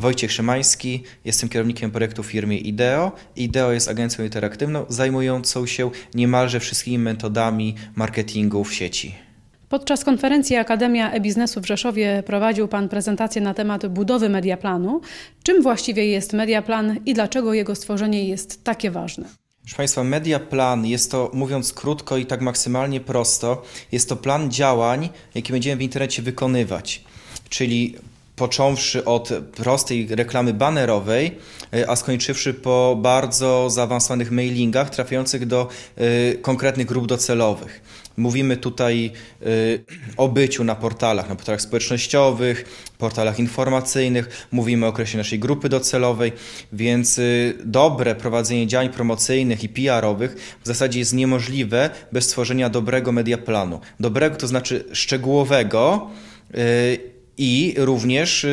Wojciech Szymański, jestem kierownikiem projektu w firmie IDEO. IDEO jest agencją interaktywną zajmującą się niemalże wszystkimi metodami marketingu w sieci. Podczas konferencji Akademia e-Biznesu w Rzeszowie prowadził Pan prezentację na temat budowy mediaplanu. Czym właściwie jest mediaplan i dlaczego jego stworzenie jest takie ważne? Proszę Państwa, mediaplan jest to, mówiąc krótko i tak maksymalnie prosto, jest to plan działań, jaki będziemy w internecie wykonywać. Czyli począwszy od prostej reklamy banerowej, a skończywszy po bardzo zaawansowanych mailingach trafiających do y, konkretnych grup docelowych. Mówimy tutaj y, o byciu na portalach, na portalach społecznościowych, portalach informacyjnych, mówimy o okresie naszej grupy docelowej, więc dobre prowadzenie działań promocyjnych i PR-owych w zasadzie jest niemożliwe bez stworzenia dobrego mediaplanu. Dobrego to znaczy szczegółowego i również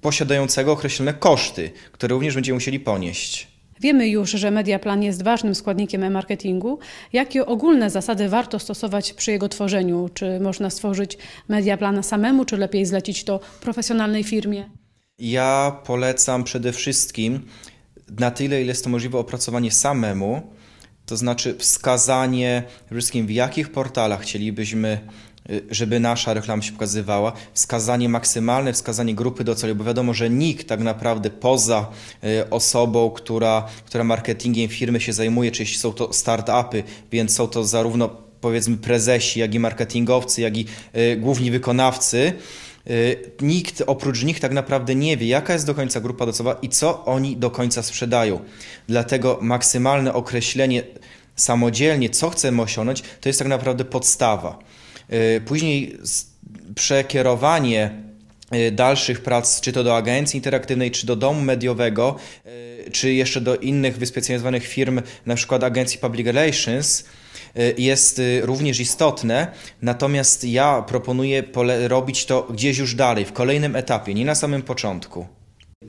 posiadającego określone koszty, które również będziemy musieli ponieść. Wiemy już, że mediaplan jest ważnym składnikiem e-marketingu. Jakie ogólne zasady warto stosować przy jego tworzeniu? Czy można stworzyć mediaplan samemu, czy lepiej zlecić to profesjonalnej firmie? Ja polecam przede wszystkim na tyle, ile jest to możliwe, opracowanie samemu, to znaczy wskazanie wszystkim, w jakich portalach chcielibyśmy Y, żeby nasza reklama się pokazywała, wskazanie maksymalne, wskazanie grupy docelowej, bo wiadomo, że nikt tak naprawdę poza y, osobą, która, która marketingiem firmy się zajmuje, czy jeśli są to startupy, więc są to zarówno powiedzmy prezesi, jak i marketingowcy, jak i y, główni wykonawcy, nikt oprócz nich tak naprawdę nie wie, jaka jest do końca grupa docelowa i co oni do końca sprzedają. Dlatego maksymalne określenie samodzielnie, co chcemy osiągnąć, to jest tak naprawdę podstawa. Y, później przekierowanie y, dalszych prac, czy to do agencji interaktywnej, czy do domu mediowego, y, czy jeszcze do innych wyspecjalizowanych firm, na przykład agencji Public Relations, jest również istotne, natomiast ja proponuję robić to gdzieś już dalej, w kolejnym etapie, nie na samym początku.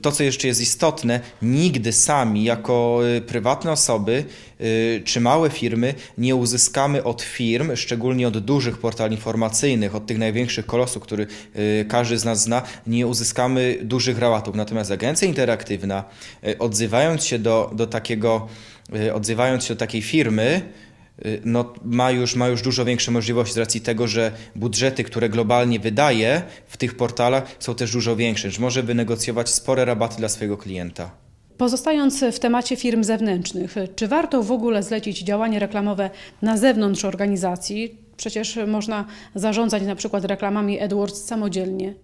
To, co jeszcze jest istotne, nigdy sami, jako y, prywatne osoby y, czy małe firmy, nie uzyskamy od firm, szczególnie od dużych portali informacyjnych, od tych największych kolosów, który y, każdy z nas zna, nie uzyskamy dużych rabatów. Natomiast agencja interaktywna, odzywając się do, do takiego, odzywając się do takiej firmy, no, ma, już, ma już dużo większe możliwości z racji tego, że budżety, które globalnie wydaje w tych portalach są też dużo większe, że może wynegocjować spore rabaty dla swojego klienta. Pozostając w temacie firm zewnętrznych, czy warto w ogóle zlecić działanie reklamowe na zewnątrz organizacji? Przecież można zarządzać na przykład reklamami AdWords samodzielnie.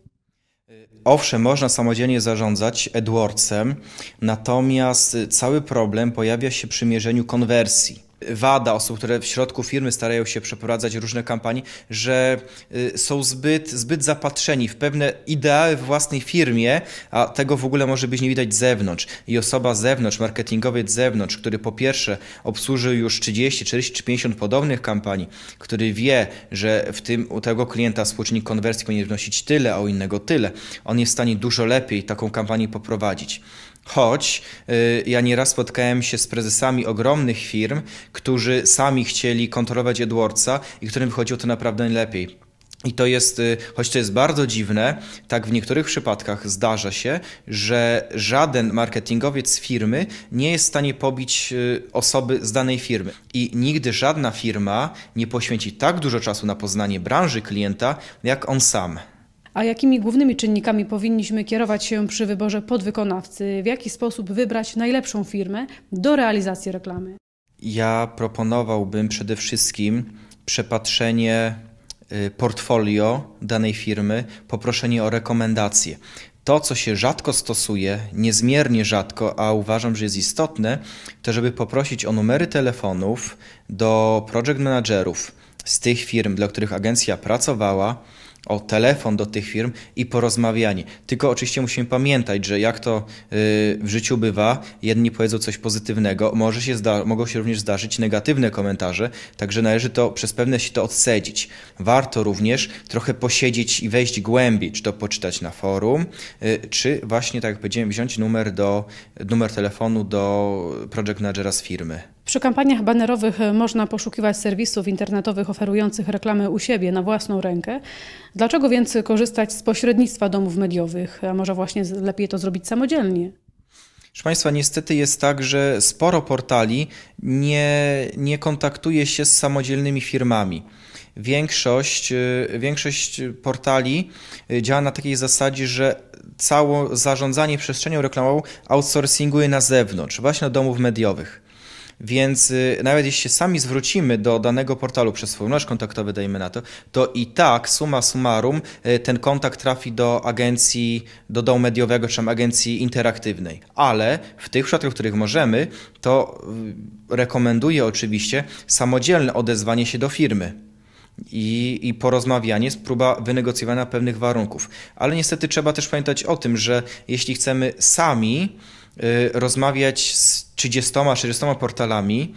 Owszem, można samodzielnie zarządzać AdWordsem, natomiast cały problem pojawia się przy mierzeniu konwersji wada osób, które w środku firmy starają się przeprowadzać różne kampanie, że y, są zbyt, zbyt zapatrzeni w pewne ideały w własnej firmie, a tego w ogóle może być nie widać z zewnątrz. I osoba z zewnątrz, marketingowiec z zewnątrz, który po pierwsze obsłużył już 30, 40 czy 50 podobnych kampanii, który wie, że w tym u tego klienta współczynnik konwersji powinien wnosić tyle, a u innego tyle, on jest w stanie dużo lepiej taką kampanię poprowadzić. Choć y, ja nieraz spotkałem się z prezesami ogromnych firm, którzy sami chcieli kontrolować AdWordsa i którym wychodziło to naprawdę najlepiej. I to jest, y, choć to jest bardzo dziwne, tak w niektórych przypadkach zdarza się, że żaden marketingowiec firmy nie jest w stanie pobić y, osoby z danej firmy. I nigdy żadna firma nie poświęci tak dużo czasu na poznanie branży klienta, jak on sam. A jakimi głównymi czynnikami powinniśmy kierować się przy wyborze podwykonawcy? W jaki sposób wybrać najlepszą firmę do realizacji reklamy? Ja proponowałbym przede wszystkim przepatrzenie y, portfolio danej firmy, poproszenie o rekomendacje. To, co się rzadko stosuje, niezmiernie rzadko, a uważam, że jest istotne, to żeby poprosić o numery telefonów do project managerów z tych firm, dla których agencja pracowała, o telefon do tych firm i porozmawianie. Tylko oczywiście musimy pamiętać, że jak to y, w życiu bywa, jedni powiedzą coś pozytywnego, może się zda- mogą się również zdarzyć negatywne komentarze, także należy to przez pewne się to odsedzić. Warto również trochę posiedzieć i wejść głębiej, czy to poczytać na forum, y, czy właśnie, tak jak powiedziałem, wziąć numer, do, numer telefonu do project managera z firmy. Przy kampaniach banerowych można poszukiwać serwisów internetowych oferujących reklamy u siebie na własną rękę. Dlaczego więc korzystać z pośrednictwa domów mediowych, a może właśnie lepiej to zrobić samodzielnie? Proszę Państwa, niestety jest tak, że sporo portali nie, nie kontaktuje się z samodzielnymi firmami. Większość, y, większość portali y, działa na takiej zasadzie, że całe zarządzanie przestrzenią reklamową outsourcinguje na zewnątrz, właśnie do domów mediowych. Więc y, nawet jeśli się sami zwrócimy do danego portalu przez formularz kontaktowy, dajmy na to, to i tak summa summarum y, ten kontakt trafi do agencji, do domu mediowego czy agencji interaktywnej. Ale w tych przypadkach, w których możemy, to y, rekomenduję oczywiście samodzielne odezwanie się do firmy. I, i porozmawianie, próba wynegocjowania pewnych warunków. Ale niestety trzeba też pamiętać o tym, że jeśli chcemy sami rozmawiać z 30-40 portalami,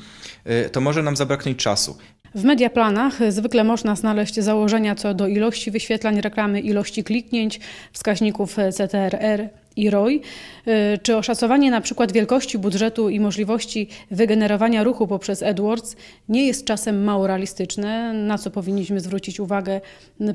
y, to może nam zabraknąć czasu. W mediaplanach zwykle można znaleźć założenia co do ilości wyświetlań reklamy, ilości kliknięć, wskaźników CTRR i ROI, y, czy oszacowanie na przykład wielkości budżetu i możliwości wygenerowania ruchu poprzez AdWords nie jest czasem mało realistyczne, na co powinniśmy zwrócić uwagę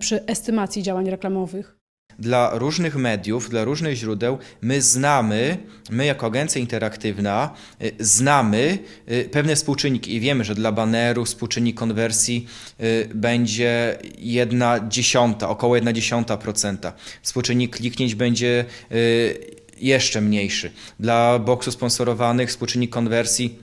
przy estymacji działań reklamowych dla różnych mediów, dla różnych źródeł, my znamy, my jako agencja interaktywna, y, znamy y, pewne współczynniki i wiemy, że dla baneru współczynnik konwersji y, będzie jedna dziesiąta, około jedna dziesiąta procenta. Współczynnik kliknięć będzie jeszcze mniejszy. Dla boksu sponsorowanych współczynnik konwersji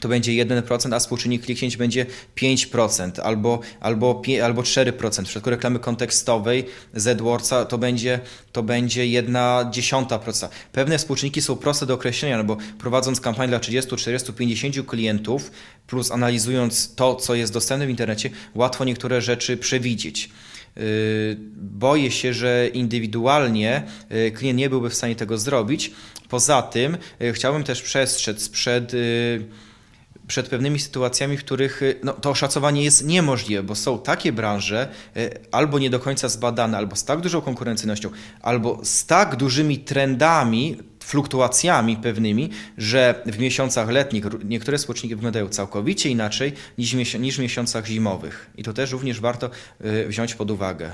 to będzie 1%, a współczynnik kliknięć będzie 5% albo, albo, albo 4%. W przypadku reklamy kontekstowej z AdWordsa to będzie, to będzie 1,1%. Pewne współczynniki są proste do określenia, no bo prowadząc kampanię dla 30, 40, 50 klientów, plus analizując to, co jest dostępne w internecie, łatwo niektóre rzeczy przewidzieć. Yy, boję się, że indywidualnie yy, klient nie byłby w stanie tego zrobić. Poza tym yy, chciałbym też przestrzec przed przed pewnymi sytuacjami, w których y, no, to oszacowanie jest niemożliwe, bo są takie branże y, albo nie do końca zbadane, albo z tak dużą konkurencyjnością, albo z tak dużymi trendami, fluktuacjami pewnymi, że w miesiącach letnich niektóre współczynniki wyglądają całkowicie inaczej niż, niż w miesiącach zimowych. I to też również warto y, wziąć pod uwagę.